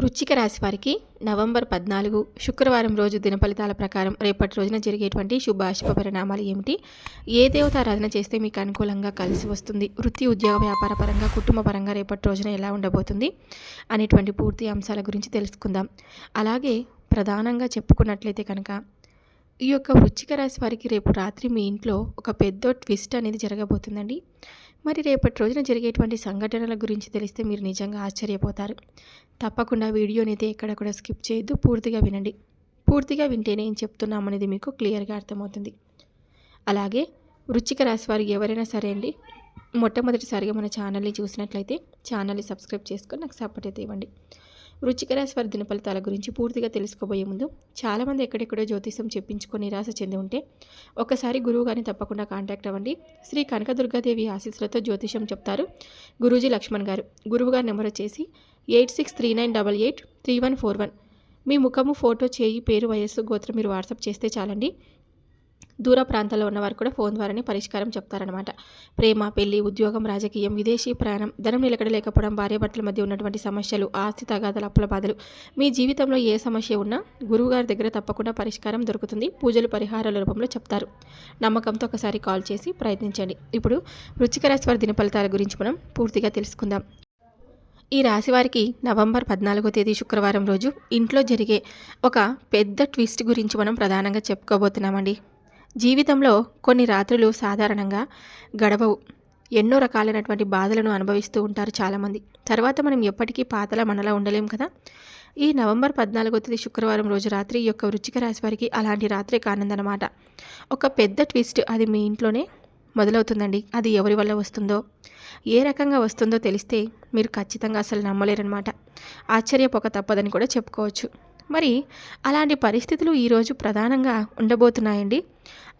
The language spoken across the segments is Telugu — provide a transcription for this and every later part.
వృచ్చిక రాశి వారికి నవంబర్ పద్నాలుగు శుక్రవారం రోజు దినఫలితాల ప్రకారం రేపటి రోజున జరిగేటువంటి శుభాశుభ పరిణామాలు ఏమిటి? ఏ దేవతారాధన చేస్తే మీకు అనుకూలంగా కలిసి వస్తుంది? వృత్తి ఉద్యోగ వ్యాపార పరంగా కుటుంబ పరంగా రేపటి రోజున ఎలా ఉండబోతుంది? అనేటువంటి పూర్తి అంశాల గురించి తెలుసుకుందాం. అలాగే ప్రధానంగా చెప్పుకున్నట్లయితే కనుక ఈ యొక్క వృచ్చిక రాశి వారికి రేపు రాత్రి మీ ఇంట్లో ఒక పెద్ద ట్విస్ట్ అనేది జరగబోతుందండి. మరి రేపటి రోజున జరిగేటువంటి సంఘటనల గురించి తెలిస్తే మీరు నిజంగా ఆశ్చర్యపోతారు. తప్పకుండా వీడియోని అయితే ఎక్కడ కూడా స్కిప్ చేయొద్దు పూర్తిగా వినండి. పూర్తిగా వింటేనే ఏం చెప్తున్నామనేది మీకు క్లియర్గా అర్థమవుతుంది. అలాగే వృశ్చిక రాశి వారు ఎవరైనా సరే అండి మొట్టమొదటిసారిగా మన ఛానల్ని చూసినట్లయితే ఛానల్ని సబ్స్క్రైబ్ చేసుకొని నాకు సపోర్ట్ అయితే ఇవ్వండి. వృచ్చిక రాశి వారి దిన ఫలితాల గురించి పూర్తిగా తెలుసుకోబోయే ముందు చాలామంది ఎక్కడెక్కడో జ్యోతిషం చెప్పించుకొని నిరాశ చెంది ఉంటే ఒకసారి గురువు గారిని తప్పకుండా కాంటాక్ట్ అవ్వండి. శ్రీ కనకదుర్గాదేవి ఆశీస్సులతో జ్యోతిషం చెప్తారు గురూజీ లక్ష్మణ్ గారు. గురువు గారి నెంబర్ వచ్చేసి eight six three nine double eight three one four one. మీ ముఖము ఫోటో చేయి పేరు వయస్సు గోత్రం మీరు వాట్సాప్ చేస్తే చాలండి. దూర ప్రాంతాల్లో ఉన్నవారు కూడా ఫోన్ ద్వారానే పరిష్కారం చెప్తారనమాట ప్రేమ పెళ్ళి ఉద్యోగం రాజకీయం విదేశీ ప్రయాణం ధనం నిలకడ లేకపోవడం భార్యాభర్తల మధ్య ఉన్నటువంటి సమస్యలు ఆస్తి తగాదాలు అప్పుల బాధలు. మీ జీవితంలో ఏ సమస్య ఉన్నా గురువుగారి దగ్గర తప్పకుండా పరిష్కారం దొరుకుతుంది. పూజలు పరిహారాల రూపంలో చెప్తారు. నమ్మకంతో ఒకసారి కాల్ చేసి ప్రయత్నించండి. ఇప్పుడు వృచ్చిక రాశి వారి దిన ఫలితాల గురించి మనం పూర్తిగా తెలుసుకుందాం. ఈ రాశివారికి నవంబర్ పద్నాలుగో తేదీ శుక్రవారం రోజు ఇంట్లో జరిగే ఒక పెద్ద ట్విస్ట్ గురించి మనం ప్రధానంగా చెప్పుకోబోతున్నామండి. జీవితంలో కొన్ని రాత్రులు సాధారణంగా గడవవు. ఎన్నో రకాలైనటువంటి బాధలను అనుభవిస్తూ ఉంటారు చాలామంది. తర్వాత మనం ఎప్పటికీ పాతల మనలా ఉండలేం కదా? ఈ నవంబర్ పద్నాలుగో తేదీ శుక్రవారం రోజు రాత్రి యొక్క వృచ్చిక రాశి వారికి అలాంటి రాత్రే కానుందనమాట ఒక పెద్ద ట్విస్ట్ అది మీ ఇంట్లోనే మొదలవుతుందండి. అది ఎవరి వల్ల వస్తుందో ఏ రకంగా వస్తుందో తెలిస్తే మీరు ఖచ్చితంగా అసలు నమ్మలేరనమాట ఆశ్చర్యపోక తప్పదని కూడా చెప్పుకోవచ్చు. మరి అలాంటి పరిస్థితులు ఈరోజు ప్రధానంగా ఉండబోతున్నాయండి.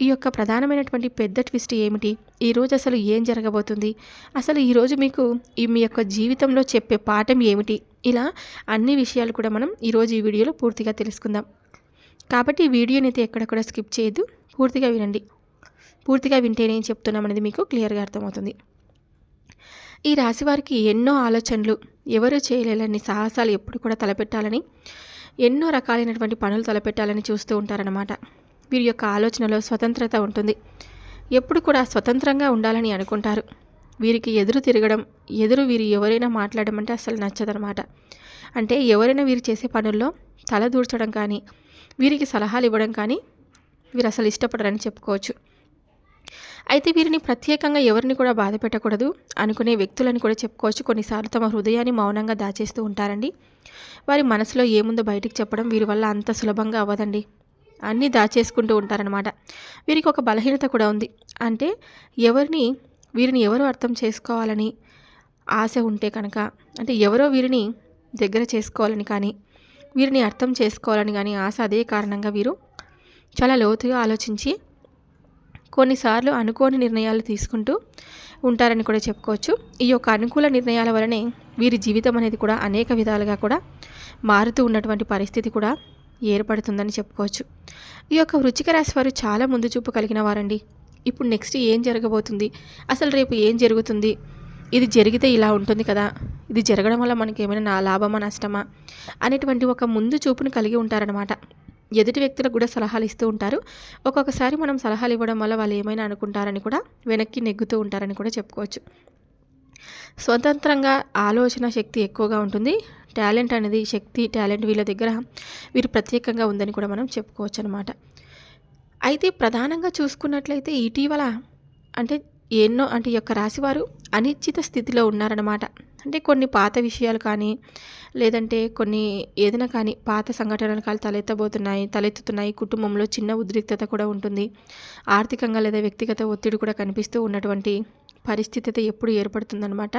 ఈ యొక్క ప్రధానమైనటువంటి పెద్ద ట్విస్ట్ ఏమిటి? ఈరోజు అసలు ఏం జరగబోతుంది? అసలు ఈరోజు మీకు ఈ మీ యొక్క జీవితంలో చెప్పే పాఠం ఏమిటి? ఇలా అన్ని విషయాలు కూడా మనం ఈరోజు ఈ వీడియోలో పూర్తిగా తెలుసుకుందాం. కాబట్టి ఈ వీడియోని అయితే ఎక్కడెక్కడ స్కిప్ చేయొద్దు. పూర్తిగా వినండి. పూర్తిగా వింటేనే చెప్తున్నామనేది చెప్తున్నాం అనేది మీకు క్లియర్గా అర్థమవుతుంది. ఈ రాశి వారికి ఎన్నో ఆలోచనలు. ఎవరు చేయలేని సాహసాలు ఎప్పుడు కూడా తలపెట్టాలని ఎన్నో రకాలైనటువంటి పనులు తలపెట్టాలని చూస్తూ ఉంటారనమాట వీరి యొక్క ఆలోచనలో స్వతంత్రత ఉంటుంది. ఎప్పుడు కూడా స్వతంత్రంగా ఉండాలని అనుకుంటారు. వీరికి ఎదురు తిరగడం ఎదురు వీరు ఎవరైనా మాట్లాడడం అంటే అసలు నచ్చదనమాట అంటే ఎవరైనా వీరు చేసే పనుల్లో తలదూర్చడం కానీ వీరికి సలహాలు ఇవ్వడం కానీ వీరు అసలు ఇష్టపడరని చెప్పుకోవచ్చు. అయితే వీరిని ప్రత్యేకంగా ఎవరిని కూడా బాధ పెట్టకూడదు అనుకునే వ్యక్తులని కూడా చెప్పుకోవచ్చు. కొన్నిసార్లు తమ హృదయాన్ని మౌనంగా దాచేస్తూ ఉంటారండి. వారి మనసులో ఏముందో బయటికి చెప్పడం వీరి వల్ల అంత సులభంగా అవ్వదండి. అన్నీ దాచేసుకుంటూ ఉంటారనమాట వీరికి ఒక బలహీనత కూడా ఉంది. అంటే ఎవరిని వీరిని ఎవరు అర్థం చేసుకోవాలని ఆశ ఉంటే కనుక అంటే ఎవరో వీరిని దగ్గర చేసుకోవాలని కానీ వీరిని అర్థం చేసుకోవాలని కానీ ఆశ అదే కారణంగా వీరు చాలా లోతుగా ఆలోచించి కొన్నిసార్లు అనుకోని నిర్ణయాలు తీసుకుంటూ ఉంటారని కూడా చెప్పుకోవచ్చు. ఈ యొక్క అనుకూల నిర్ణయాల వలనే వీరి జీవితం అనేది కూడా అనేక విధాలుగా కూడా మారుతూ ఉన్నటువంటి పరిస్థితి కూడా ఏర్పడుతుందని చెప్పుకోవచ్చు. ఈ యొక్క వృచ్చిక రాశి వారు చాలా ముందు చూపు కలిగిన వారండి. ఇప్పుడు నెక్స్ట్ ఏం జరగబోతుంది? అసలు రేపు ఏం జరుగుతుంది? ఇది జరిగితే ఇలా ఉంటుంది కదా? ఇది జరగడం వల్ల మనకి ఏమైనా నా లాభమా నష్టమా? అనేటువంటి ఒక ముందు చూపును కలిగి ఉంటారనమాట ఎదుటి వ్యక్తులకు కూడా సలహాలు ఇస్తూ ఉంటారు. ఒక్కొక్కసారి మనం సలహాలు ఇవ్వడం వల్ల వాళ్ళు ఏమైనా అనుకుంటారని కూడా వెనక్కి నెగ్గుతూ ఉంటారని కూడా చెప్పుకోవచ్చు. స్వతంత్రంగా ఆలోచన శక్తి ఎక్కువగా ఉంటుంది. టాలెంట్ అనేది శక్తి టాలెంట్ వీళ్ళ దగ్గర వీరు ప్రత్యేకంగా ఉందని కూడా మనం చెప్పుకోవచ్చు అనమాట అయితే ప్రధానంగా చూసుకున్నట్లయితే ఇటీవల అంటే ఎన్నో అంటే ఈ యొక్క రాశివారు అనిశ్చిత స్థితిలో ఉన్నారనమాట అంటే కొన్ని పాత విషయాలు కానీ లేదంటే కొన్ని ఏదైనా కానీ పాత సంఘటనలు కానీ తలెత్తబోతున్నాయి తలెత్తుతున్నాయి. కుటుంబంలో చిన్న ఉద్రిక్తత కూడా ఉంటుంది. ఆర్థికంగా లేదా వ్యక్తిగత ఒత్తిడి కూడా కనిపిస్తూ ఉన్నటువంటి పరిస్థితి అయితే ఎప్పుడు ఏర్పడుతుందనమాట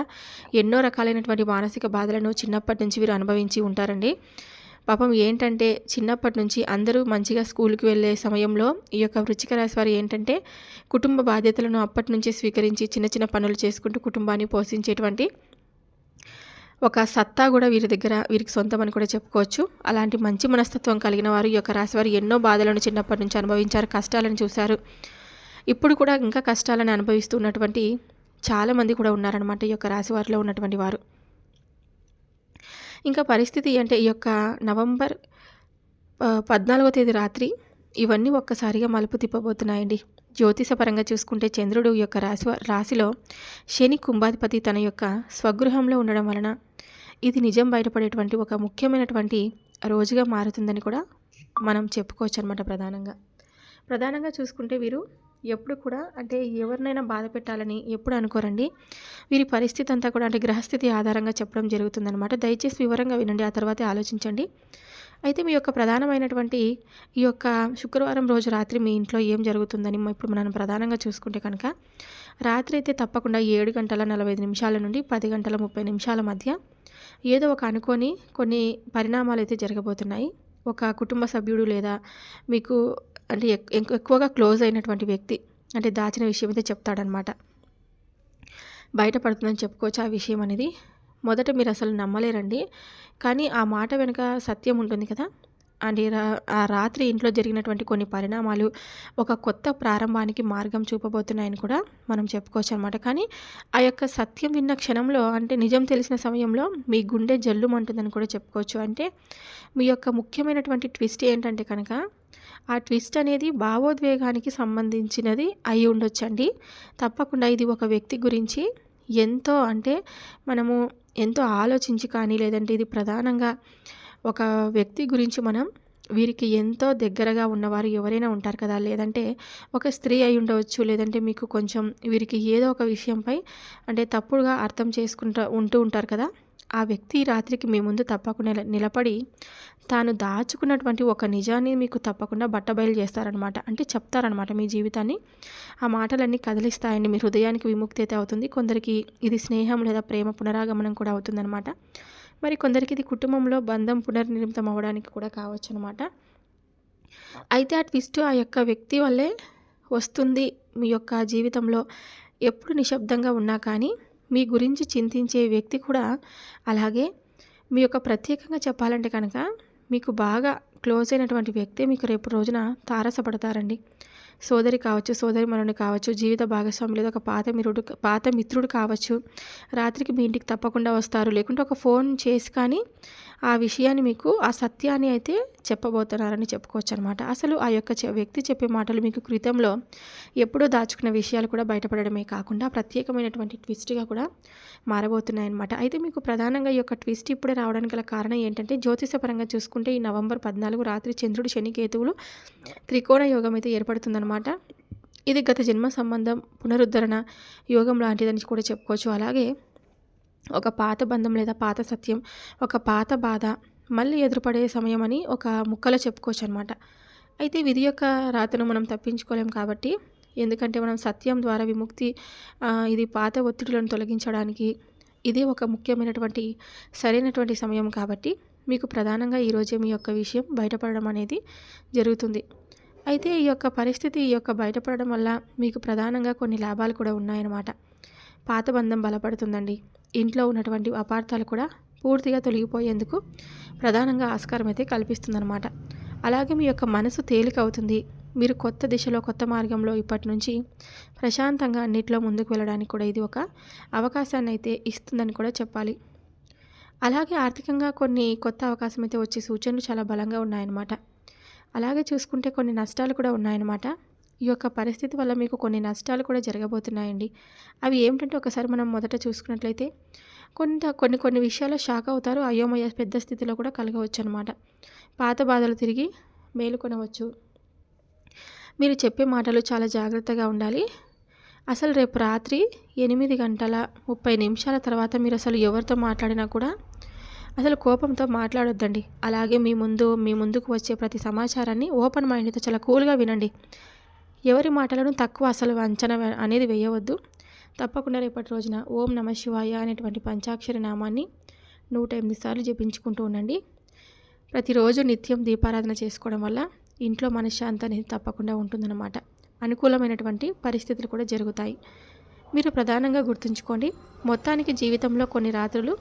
ఎన్నో రకాలైనటువంటి మానసిక బాధలను చిన్నప్పటి నుంచి వీరు అనుభవించి ఉంటారండి. పాపం ఏంటంటే చిన్నప్పటి నుంచి అందరూ మంచిగా స్కూల్కి వెళ్ళే సమయంలో ఈ యొక్క వృచ్చిక రాశి వారు ఏంటంటే కుటుంబ బాధ్యతలను అప్పటి నుంచే స్వీకరించి చిన్న చిన్న పనులు చేసుకుంటూ కుటుంబాన్ని పోషించేటువంటి ఒక సత్తా కూడా వీరి దగ్గర వీరికి సొంతం అని కూడా చెప్పుకోవచ్చు. అలాంటి మంచి మనస్తత్వం కలిగిన వారు ఈ యొక్క రాశివారు ఎన్నో బాధలను చిన్నప్పటి నుంచి అనుభవించారు కష్టాలను చూశారు. ఇప్పుడు కూడా ఇంకా కష్టాలను అనుభవిస్తున్నటువంటి చాలామంది కూడా ఉన్నారనమాట ఈ యొక్క రాశివారిలో ఉన్నటువంటి వారు. ఇంకా పరిస్థితి అంటే ఈ యొక్క నవంబర్ పద్నాలుగో తేదీ రాత్రి ఇవన్నీ ఒక్కసారిగా మలుపు తిప్పబోతున్నాయండి. జ్యోతిషపరంగా చూసుకుంటే చంద్రుడు ఈ యొక్క రాశి వ రాశిలో శని కుంభాధిపతి తన యొక్క స్వగృహంలో ఉండడం వలన ఇది నిజం బయటపడేటువంటి ఒక ముఖ్యమైనటువంటి రోజుగా మారుతుందని కూడా మనం చెప్పుకోవచ్చనమాట ప్రధానంగా. ప్రధానంగా చూసుకుంటే వీరు ఎప్పుడు కూడా అంటే ఎవరినైనా బాధ పెట్టాలని ఎప్పుడు అనుకోరండి. వీరి పరిస్థితి అంతా కూడా అంటే గ్రహస్థితి ఆధారంగా చెప్పడం జరుగుతుందనమాట. దయచేసి వివరంగా వినండి. ఆ తర్వాతే ఆలోచించండి. అయితే మీ యొక్క ప్రధానమైనటువంటి ఈ యొక్క శుక్రవారం రోజు రాత్రి మీ ఇంట్లో ఏం జరుగుతుందని ఇప్పుడు మనం ప్రధానంగా చూసుకుంటే కనుక రాత్రి అయితే తప్పకుండా ఏడు గంటల 45 నిమిషాల నుండి పది గంటల 30 నిమిషాల మధ్య ఏదో ఒక అనుకోని కొన్ని పరిణామాలు అయితే జరగబోతున్నాయి. ఒక కుటుంబ సభ్యుడు లేదా మీకు అంటే ఎక్ ఎక్కువగా క్లోజ్ అయినటువంటి వ్యక్తి అంటే దాచిన విషయం అయితే చెప్తాడనమాట. బయటపడుతుందని చెప్పుకోవచ్చు ఆ విషయం అనేది. మొదట మీరు అసలు నమ్మలేరండి. కానీ ఆ మాట వెనుక సత్యం ఉంటుంది కదా! అండ్ రా ఆ రాత్రి ఇంట్లో జరిగినటువంటి కొన్ని పరిణామాలు ఒక కొత్త ప్రారంభానికి మార్గం చూపబోతున్నాయని కూడా మనం చెప్పుకోవచ్చు అనమాట కానీ ఆ యొక్క సత్యం విన్న క్షణంలో అంటే నిజం తెలిసిన సమయంలో మీ గుండె జల్లుమంటుందని కూడా చెప్పుకోవచ్చు. అంటే మీ యొక్క ముఖ్యమైనటువంటి ట్విస్ట్ ఏంటంటే కనుక ఆ ట్విస్ట్ అనేది భావోద్వేగానికి సంబంధించినది అయి ఉండొచ్చండి. తప్పకుండా ఇది ఒక వ్యక్తి గురించి ఎంతో అంటే మనము ఎంతో ఆలోచించి కానీ లేదంటే ఇది ప్రధానంగా ఒక వ్యక్తి గురించి మనం వీరికి ఎంతో దగ్గరగా ఉన్నవారు ఎవరైనా ఉంటారు కదా! లేదంటే ఒక స్త్రీ అయి ఉండవచ్చు. లేదంటే మీకు కొంచెం వీరికి ఏదో ఒక విషయంపై అంటే తప్పుడుగా అర్థం చేసుకుంటూ ఉంటూ ఉంటారు కదా! ఆ వ్యక్తి రాత్రికి మీ ముందు తప్పకుండా నిల నిలబడి తాను దాచుకున్నటువంటి ఒక నిజాన్ని మీకు తప్పకుండా బట్టబయలు చేస్తారనమాట. అంటే చెప్తారనమాట మీ జీవితాన్ని. ఆ మాటలన్నీ కదిలిస్తాయండి. మీ హృదయానికి విముక్తి అయితే అవుతుంది. కొందరికి ఇది స్నేహం లేదా ప్రేమ పునరాగమనం కూడా అవుతుందనమాట. మరి కొందరికి ఇది కుటుంబంలో బంధం పునర్నిర్మితం అవ్వడానికి కూడా కావచ్చు అనమాట అయితే ఆ ట్విస్ట్ ఆ యొక్క వ్యక్తి వల్లే వస్తుంది మీ యొక్క జీవితంలో. ఎప్పుడు నిశ్శబ్దంగా ఉన్నా కానీ మీ గురించి చింతించే వ్యక్తి కూడా అలాగే మీ యొక్క ప్రత్యేకంగా చెప్పాలంటే కనుక మీకు బాగా క్లోజ్ అయినటువంటి వ్యక్తే మీకు రేపు రోజున తారసపడతారండి. సోదరి కావచ్చు, సోదరీమణులు కావచ్చు, జీవిత భాగస్వామి లేదా ఒక పాత మిరుడు పాత మిత్రుడు కావచ్చు. రాత్రికి మీ ఇంటికి తప్పకుండా వస్తారు. లేకుంటే ఒక ఫోన్ చేసి కానీ ఆ విషయాన్ని మీకు ఆ సత్యాన్ని అయితే చెప్పబోతున్నారని చెప్పుకోవచ్చనమాట. అసలు ఆ యొక్క వ్యక్తి చెప్పే మాటలు మీకు క్రితంలో ఎప్పుడో దాచుకున్న విషయాలు కూడా బయటపడడమే కాకుండా ప్రత్యేకమైనటువంటి ట్విస్ట్‌గా కూడా మారబోతున్నాయన్నమాట. అయితే మీకు ప్రధానంగా ఈ యొక్క ట్విస్ట్ ఇప్పుడే రావడానికి గల కారణం ఏంటంటే జ్యోతిషపరంగా చూసుకుంటే ఈ నవంబర్ 14 రాత్రి చంద్రుడు, శనికేతువులు త్రికోణ యోగం అయితే ఏర్పడుతుందనమాట. ఇది గత జన్మ సంబంధం పునరుద్ధరణ యోగం లాంటిదని కూడా చెప్పుకోవచ్చు. అలాగే ఒక పాత బంధం లేదా పాత సత్యం, ఒక పాత బాధ మళ్ళీ ఎదురుపడే సమయం అని ఒక ముక్కలో చెప్పుకోవచ్చనమాట. అయితే విధి యొక్క రాతను మనం తప్పించుకోలేం కాబట్టి ఎందుకంటే మనం సత్యం ద్వారా విముక్తి ఇది పాత ఒత్తిడులను తొలగించడానికి ఇది ఒక ముఖ్యమైనటువంటి సరైనటువంటి సమయం కాబట్టి మీకు ప్రధానంగా ఈరోజే మీ యొక్క విషయం బయటపడడం అనేది జరుగుతుంది. అయితే ఈ యొక్క పరిస్థితి ఈ యొక్క బయటపడడం వల్ల మీకు ప్రధానంగా కొన్ని లాభాలు కూడా ఉన్నాయన్నమాట. పాత బంధం బలపడుతుందండి. ఇంట్లో ఉన్నటువంటి అపార్థాలు కూడా పూర్తిగా తొలగిపోయేందుకు ప్రధానంగా ఆస్కారం అయితే కల్పిస్తుందనమాట. అలాగే మీ యొక్క మనసు తేలిక అవుతుంది. మీరు కొత్త దిశలో, కొత్త మార్గంలో ఇప్పటి నుంచి ప్రశాంతంగా అన్నిట్లో ముందుకు వెళ్ళడానికి కూడా ఇది ఒక అవకాశాన్ని అయితే ఇస్తుందని కూడా చెప్పాలి. అలాగే ఆర్థికంగా కొన్ని కొత్త అవకాశం అయితే వచ్చే సూచనలు చాలా బలంగా ఉన్నాయన్నమాట. అలాగే చూసుకుంటే కొన్ని నష్టాలు కూడా ఉన్నాయన్నమాట. ఈ యొక్క పరిస్థితి వల్ల మీకు కొన్ని నష్టాలు కూడా జరగబోతున్నాయండి. అవి ఏమిటంటే ఒకసారి మనం మొదట చూసుకున్నట్లయితే కొంత కొన్ని కొన్ని విషయాల్లో షాక్ అవుతారు. అయోమయ పెద్ద స్థితిలో కూడా కలగవచ్చు అనమాట పాత బాధలు తిరిగి మేలుకొనవచ్చు. మీరు చెప్పే మాటలు చాలా జాగ్రత్తగా ఉండాలి. అసలు రేపు రాత్రి ఎనిమిది గంటల 30 నిమిషాల తర్వాత మీరు అసలు ఎవరితో మాట్లాడినా కూడా అసలు కోపంతో మాట్లాడొద్దండి. అలాగే మీ ముందు మీ ముందుకు వచ్చే ప్రతి సమాచారాన్ని ఓపెన్ మైండ్‌తో చాలా కూల్‌గా వినండి. ఎవరి మాటలను తక్కువ అసలు అంచనా అనేది వేయవద్దు. తప్పకుండా రేపటి రోజున ఓం నమఃశివాయ అనేటువంటి పంచాక్షర నామాన్ని 108 సార్లు జపించుకుంటూ ఉండండి. ప్రతిరోజు నిత్యం దీపారాధన చేసుకోవడం వల్ల ఇంట్లో మనశ్శాంతి అనేది తప్పకుండా ఉంటుందన్నమాట. అనుకూలమైనటువంటి పరిస్థితులు కూడా జరుగుతాయి. మీరు ప్రధానంగా గుర్తుంచుకోండి. మొత్తానికి జీవితంలో కొన్ని రాత్రులు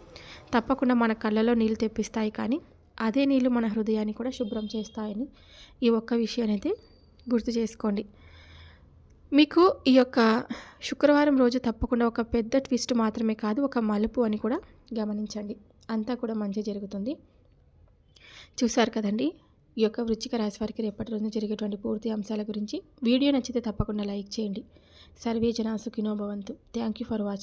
తప్పకుండా మన కళ్ళలో నీళ్ళు తెప్పిస్తాయి కానీ అదే నీళ్ళు మన హృదయాన్ని కూడా శుభ్రం చేస్తాయని ఈ ఒక్క విషయాన్నైతే గుర్తు చేసుకోండి. మీకు ఈ యొక్క శుక్రవారం రోజు తప్పకుండా ఒక పెద్ద ట్విస్ట్ మాత్రమే కాదు ఒక మలుపు అని కూడా గమనించండి. అంతా కూడా మంచి జరుగుతుంది. చూసారు కదండి? ఈ యొక్క వృచ్చిక రాశి వారికి రేపటి రోజున జరిగేటువంటి పూర్తి అంశాల గురించి వీడియో నచ్చితే తప్పకుండా లైక్ చేయండి. సర్వే జనా సుఖినో భవంతు. Thank you for watching